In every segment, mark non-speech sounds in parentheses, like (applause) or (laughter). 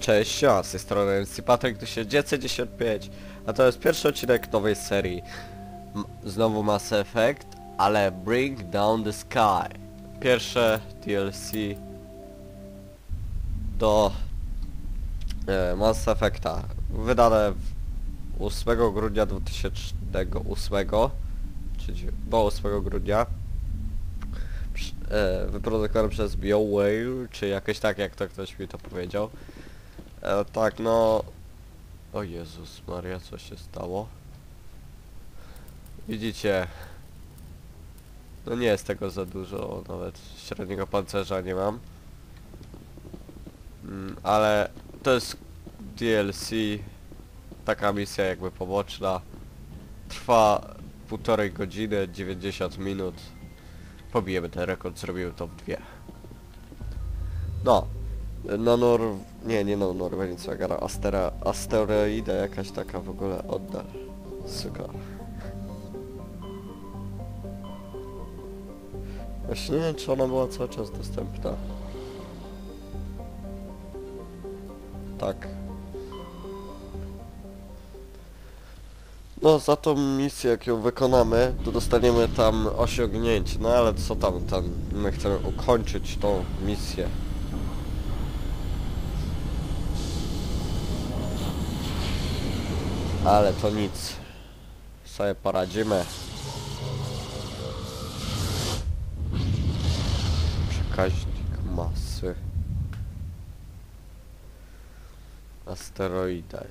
Cześć, ja z tej strony MC Patryk, tu się DC95, a to jest pierwszy odcinek nowej serii. M znowu Mass Effect, ale Bring Down the Sky. Pierwsze DLC do e, Mass Effecta, wydane w 8 grudnia 2008, czyli do 8 grudnia. E, wyprodukowane przez BioWare, czy jakoś tak jak to ktoś mi to powiedział. E, tak, no... O Jezus Maria, co się stało? Widzicie... No nie jest tego za dużo, nawet średniego pancerza nie mam. Mm, ale to jest DLC, taka misja jakby poboczna. Trwa półtorej godziny, 90 minut. Pobijemy ten rekord, zrobimy to w dwie. No, Nonor... Nie, nie Nonor, nic gara. Astera... Asteroida jakaś taka w ogóle oddal. Suka. Właśnie nie wiem, czy ona była cały czas dostępna. Tak. No, za tą misję, jak ją wykonamy, to dostaniemy tam osiągnięcie. No ale co tam, tam, my chcemy ukończyć tą misję. Ale to nic. Sobie poradzimy. Przekaźnik masy. Asteroida.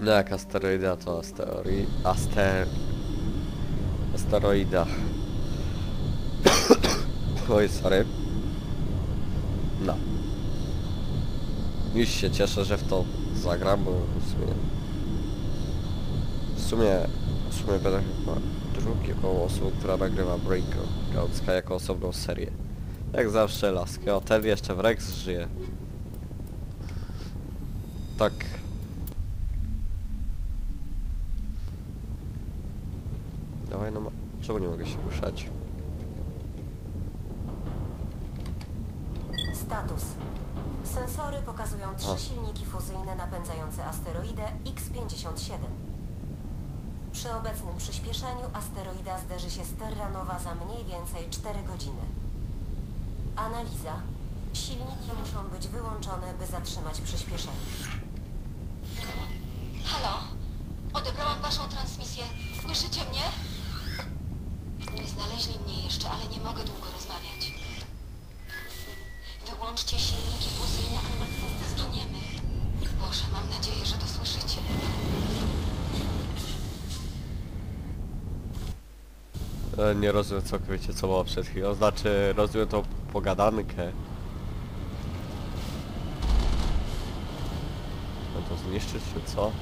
No jak asteroida to asteroid... Aster... Asteroida. (coughs) Oj, sorry. No. Już się cieszę, że w to zagram, bo w sumie... W sumie... W sumie będę chyba drugą osobą, która nagrywa Breakout Sky jako osobną serię. Jak zawsze laski. O, ten jeszcze w Rex żyje. Tak. Dawaj no ma... Czemu nie mogę się ruszać? Status. Sensory pokazują trzy silniki fuzyjne napędzające asteroidę X-57. Przy obecnym przyspieszeniu asteroida zderzy się z Terranova za mniej więcej 4 godziny. Analiza. Silniki muszą być wyłączone, by zatrzymać przyspieszenie. Halo? Odebrałam waszą transmisję. Słyszycie mnie? Nie znaleźli mnie jeszcze, ale nie mogę długo rozmawiać. Wyłączcie silniki fuzyjne, albo wszyscy zginiemy. Boże, mam nadzieję, że to słyszycie. E, nie rozumiem całkowicie co było przed chwilą. Znaczy, rozumiem tą pogadankę. No to zniszczyć czy co?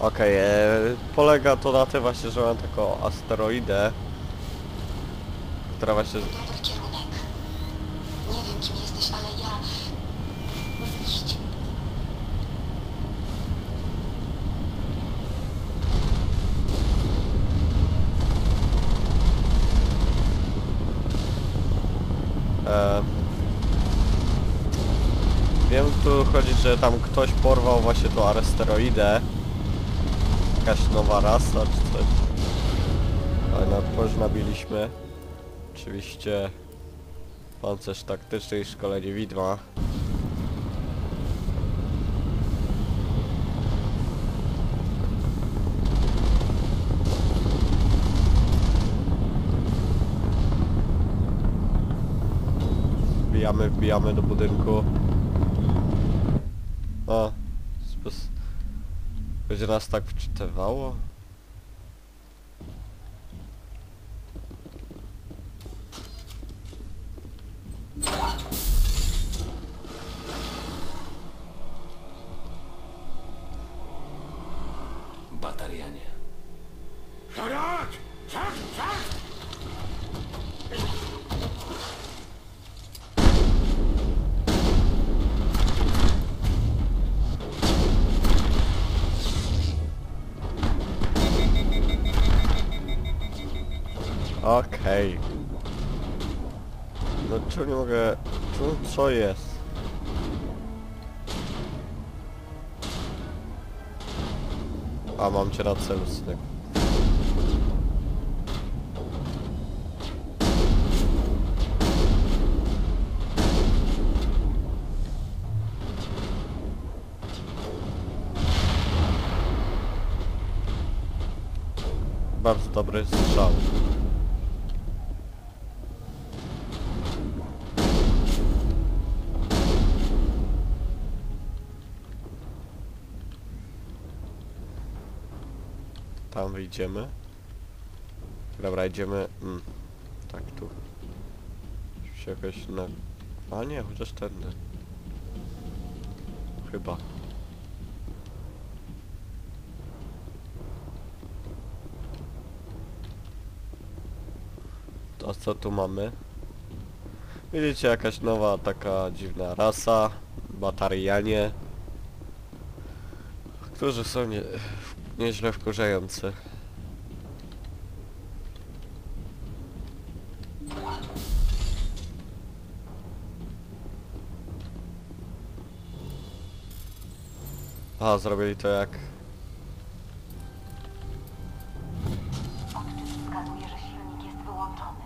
Okej, e, polega to na tym właśnie, że mam taką asteroidę, która właśnie Dobry kierunek. Nie wiem, kim jesteś, ale ja... Idź. E, wiem, tu chodzi, że tam ktoś porwał właśnie tą asteroidę. Jakaś nowa rasa czy coś. Ale nadporz nabiliśmy. Oczywiście pancerz taktyczny i szkolenie widma. Wbijamy, wbijamy do budynku. O. Będzie nas tak wczytywało? Okej. No czemu nie mogę... Tu co jest? A mam cię na celu, synek. Bardzo dobry strzał. Tam wyjdziemy. Dobra, idziemy... Mm, tak, tu. Się jakoś na... A nie, chociaż tędy. Chyba. To co tu mamy? Widzicie, jakaś nowa taka dziwna rasa. Batarianie. Którzy są nie, nieźle wkurzający. A, zrobili to jak... Odczyt wskazuje, że silnik jest wyłączony.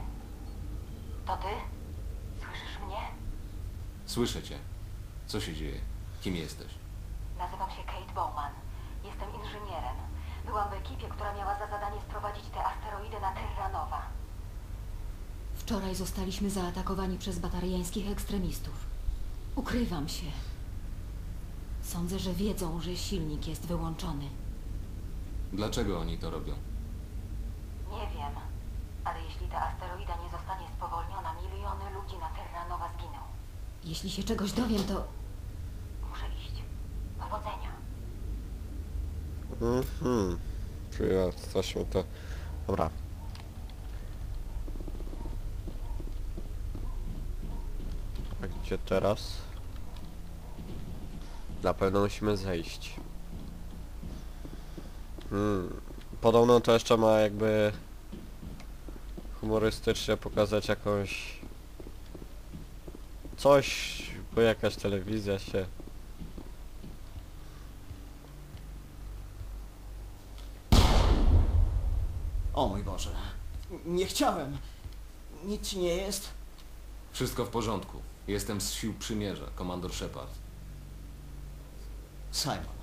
To ty? Słyszysz mnie? Słyszę cię. Co się dzieje? Kim jesteś? Nazywam się Kate Bowman. Jestem inżynierem. Byłam w ekipie, która miała za zadanie sprowadzić te asteroidy na Terra Nova. Wczoraj zostaliśmy zaatakowani przez batariańskich ekstremistów. Ukrywam się. Sądzę, że wiedzą, że silnik jest wyłączony. Dlaczego oni to robią? Nie wiem, ale jeśli ta asteroida nie zostanie spowolniona, miliony ludzi na Terra Nova zginą. Jeśli się czegoś dowiem, to Muszę iść. Powodzenia. Mhm. Czyli jesteśmy to... Dobra. A gdzie teraz? Na pewno musimy zejść. Hmm. Podobno to jeszcze ma jakby humorystycznie pokazać jakąś coś, bo jakaś telewizja się Nie chciałem. Nic ci nie jest? Wszystko w porządku. Jestem z sił przymierza, komandor Shepard. Simon.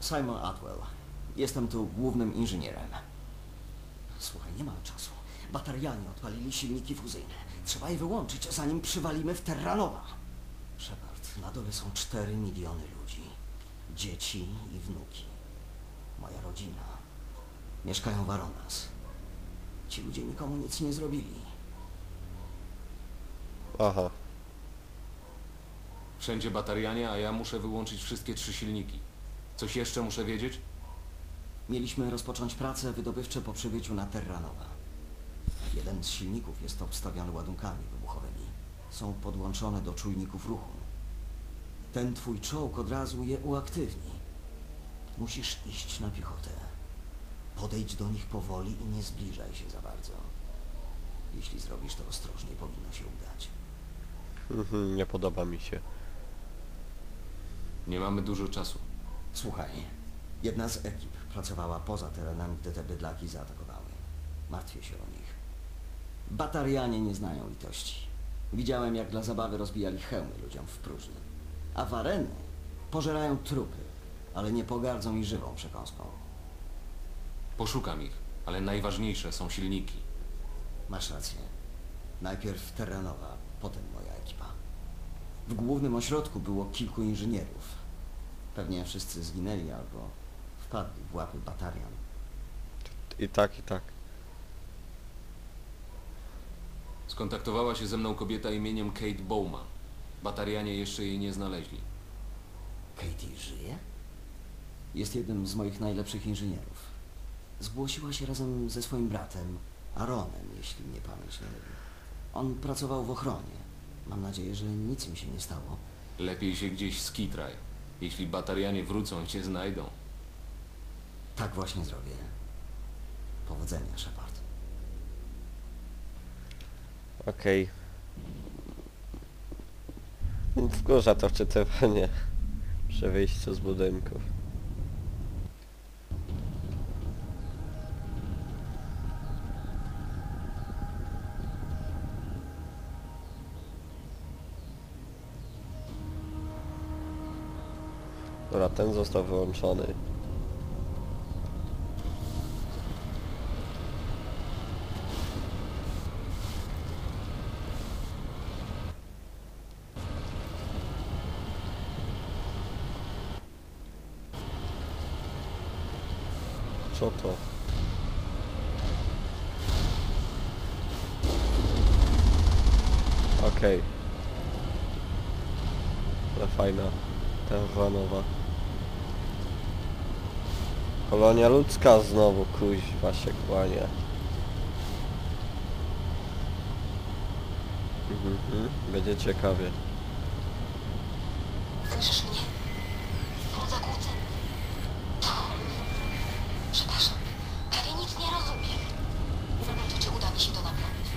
Simon Atwell. Jestem tu głównym inżynierem. Słuchaj, nie ma czasu. Batarianie odpalili silniki fuzyjne. Trzeba je wyłączyć, zanim przywalimy w Terranowa. Shepard, na dole są 4 miliony ludzi. Dzieci i wnuki. Moja rodzina. Mieszkają w Aronas. Ci ludzie nikomu nic nie zrobili. Aha. Wszędzie batarianie, a ja muszę wyłączyć wszystkie trzy silniki. Coś jeszcze muszę wiedzieć? Mieliśmy rozpocząć prace wydobywcze po przybyciu na Terranowa. Jeden z silników jest obstawiony ładunkami wybuchowymi. Są podłączone do czujników ruchu. Ten twój czołg od razu je uaktywni. Musisz iść na piechotę. Podejdź do nich powoli i nie zbliżaj się za bardzo. Jeśli zrobisz to ostrożnie, powinno się udać. Mhm, nie podoba mi się. Nie mamy dużo czasu. Słuchaj, jedna z ekip pracowała poza terenami, gdy te bydlaki zaatakowały. Martwię się o nich. Batarianie nie znają litości. Widziałem, jak dla zabawy rozbijali hełmy ludziom w próżni. A wareny pożerają trupy, ale nie pogardzą i żywą przekąską. Poszukam ich, ale najważniejsze są silniki. Masz rację. Najpierw Terranowa, potem moja ekipa. W głównym ośrodku było kilku inżynierów. Pewnie wszyscy zginęli albo wpadli w łapy batarian. I tak, i tak. Skontaktowała się ze mną kobieta imieniem Kate Bowman. Batarianie jeszcze jej nie znaleźli. Katie żyje? Jest jednym z moich najlepszych inżynierów. Zgłosiła się razem ze swoim bratem, Aaronem, jeśli mnie pamięć nie myli. On pracował w ochronie. Mam nadzieję, że nic im się nie stało. Lepiej się gdzieś skitraj. Jeśli batarianie wrócą, cię znajdą. Tak właśnie zrobię. Powodzenia, Shepard. Okej. Wkurza to wczytywanie przy wyjściu z budynków. Ten został wyłączony. Co to? Okej. Ale fajna. Terra nowa. Kolonia ludzka znowu, kuźwa się kłania. Mhm, mhm, będzie ciekawie. Słyszysz mnie? Przepraszam. Prawie nic nie rozumiem. Zobaczę, czy uda mi się to naprawić.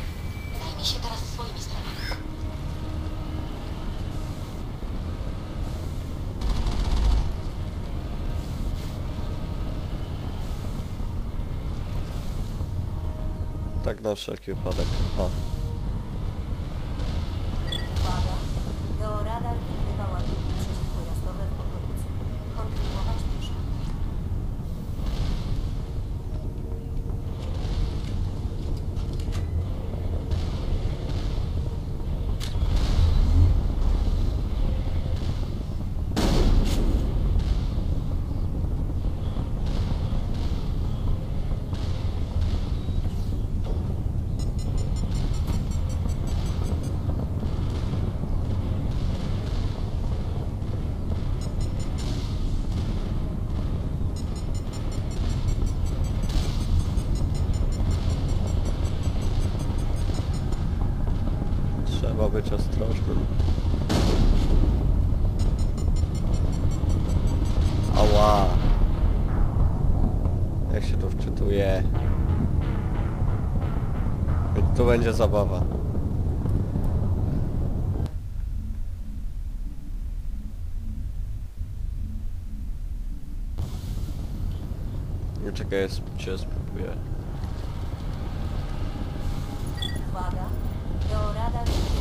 Zajmij się teraz swoimi sprawami. Tak na wszelki wypadek. A. Uwaga! Georadar wykrywa ładunki przeciwpojazdowe w okolicy. Kontynuować pisze. Trzeba być ostrożnym. Ała! Jak się to wczytuje? Tu będzie zabawa. Nie czekaj, ja cię spróbuję. Uwaga!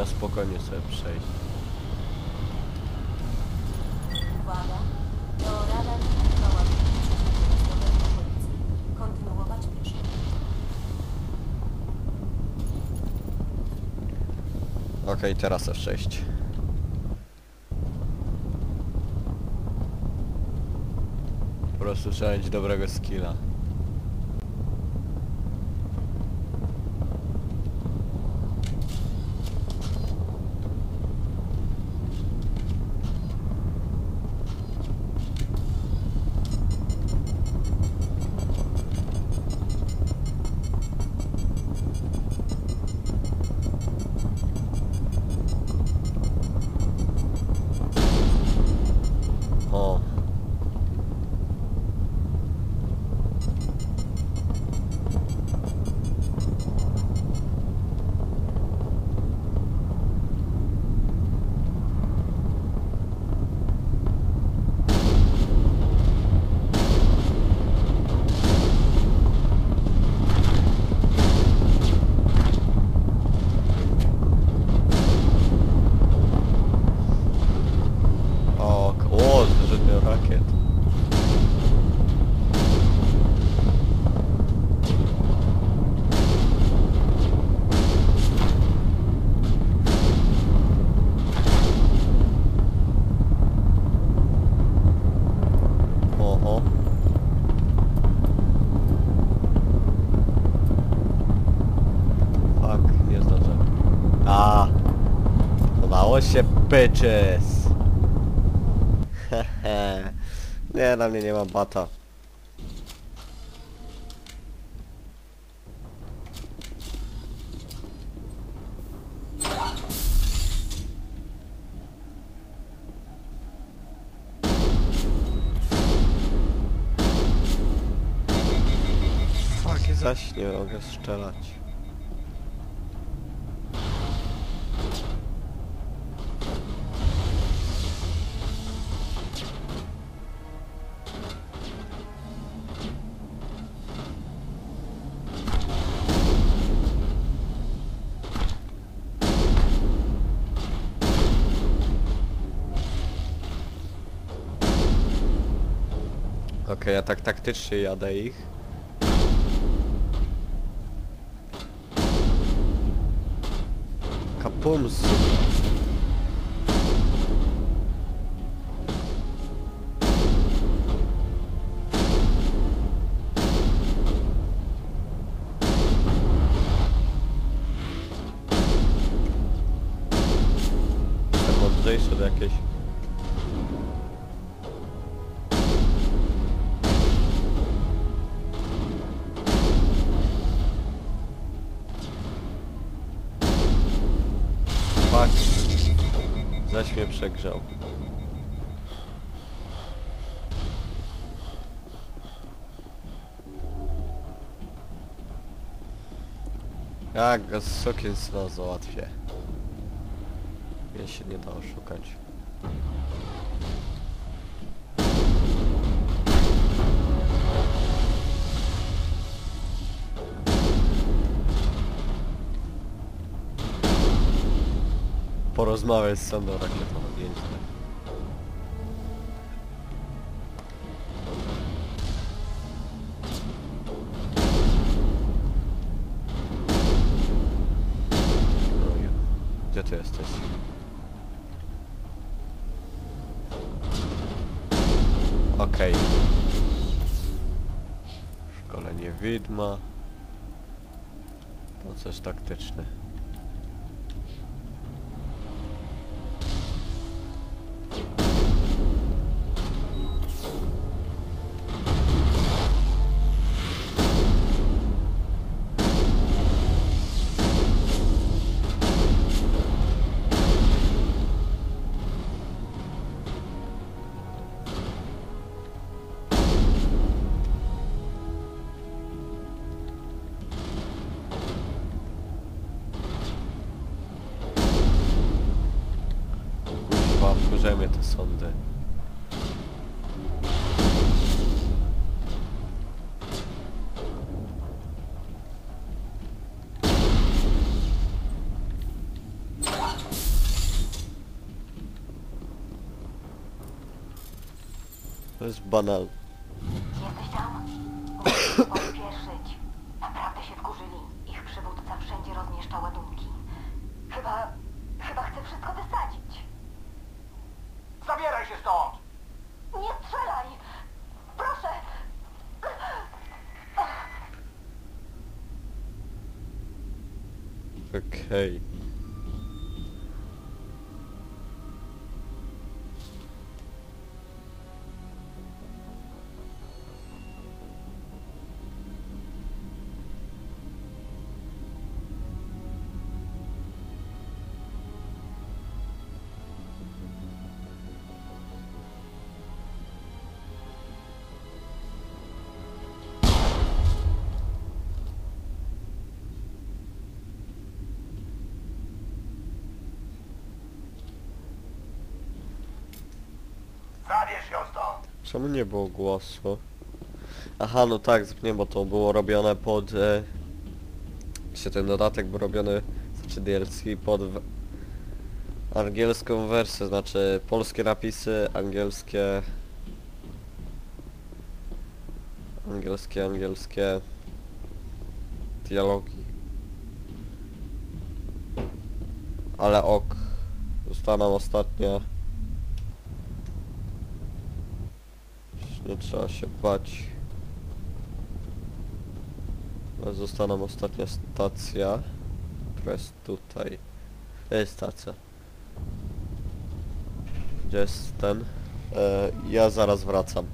Na spokojnie sobie przejść. Uwaga! Georadar przeciwpojazdowe w okolicy. Kontynuować pisze. Okej, teraz F6. Po prostu trzeba mieć dobrego skilla. bitches! (laughs) Nie, na mnie nie ma bata. Zaś nie mogę strzelać. Okej, ja tak taktycznie jadę ich. Kapums. Zaś mnie przegrzał. Jak go z sokiem syna załatwię. Mnie się nie da oszukać. Porozmawiać z sondą nieźle. Oju. Gdzie ty jesteś? Okej. Szkolenie widma. Proces taktyczny. To jest banal. Jesteś tam? Musimy pospieszyć. Naprawdę się wkurzyli. Ich przywódca wszędzie rozmieszcza ładunki. Chyba... chyba chce wszystko wysadzić. Zabieraj się stąd! Nie strzelaj! Proszę! Okej. Czemu nie było głosu? Aha, no tak, nie, bo to było robione pod... E, się ten dodatek był robiony, znaczy DLC pod w, angielską wersję, znaczy polskie napisy, angielskie... Angielskie, angielskie... Dialogi. Ale ok. Została nam ostatnia... Nie trzeba się bać. Nam ostatnia stacja, która jest tutaj. Jest stacja. Gdzie jest ten? E, ja zaraz wracam.